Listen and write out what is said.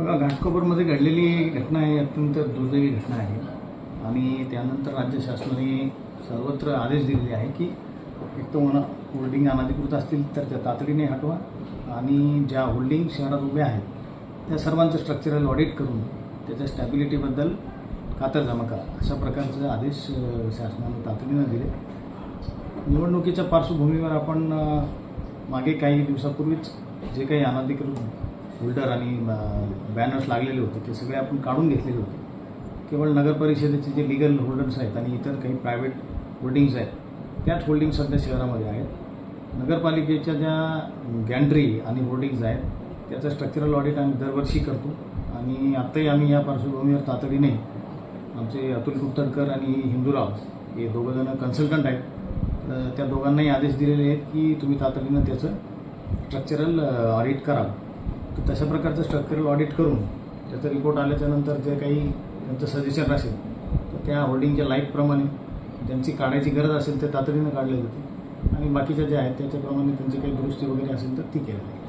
बघा घाटकोपरमध्ये घडलेली घटना ही अत्यंत दुर्दैवी घटना आहे. आणि त्यानंतर राज्य शासनाने सर्वत्र आदेश दिलेले आहे की एक तर म्हणा होल्डिंग अनाधिकृत असतील तर त्या तातडीने हटवा आणि ज्या होल्डिंग शहरात उभ्या आहेत त्या सर्वांचं स्ट्रक्चरल ऑडिट करून त्याच्या स्टॅबिलिटीबद्दल खातरजमा करा. अशा प्रकारचे आदेश शासनानं तातडीनं दिले. निवडणुकीच्या पार्श्वभूमीवर आपण मागे काही दिवसापूर्वीच जे काही अनाधिकृत होल्डर आणि बॅनर्स लागलेले होते ते सगळे आपण काढून घेतलेले होते. केवळ नगर परिषदेचे जे लिगल होल्डर्स आहेत आणि इतर काही प्रायव्हेट होल्डिंग्स आहेत त्याच होल्डिंग सध्या शहरामध्ये आहेत. नगरपालिकेच्या ज्या गॅन्ड्री आणि होल्डिंग्ज आहेत त्याचं स्ट्रक्चरल ऑडिट आम्ही दरवर्षी करतो. आणि आत्ताही आम्ही या पार्श्वभूमीवर तातडीने आमचे अतुल कुतडकर आणि हिंदूराव हे दोघंजणं कन्सल्टंट आहेत. त्या दोघांनाही आदेश दिलेले आहेत की तुम्ही तातडीनं त्याचं स्ट्रक्चरल ऑडिट करावं. तशा प्रकारचं स्ट्रक्चरल ऑडिट करून त्याचा रिपोर्ट आल्याच्यानंतर जे काही त्यांचं सजेशन असेल तर त्या होल्डिंगच्या लाईटप्रमाणे ज्यांची काढायची गरज असेल ते तातडीनं काढले जाते. आणि बाकीच्या ज्या आहेत त्याच्याप्रमाणे त्यांची काही दुरुस्ती वगैरे असेल तर ती केली जाते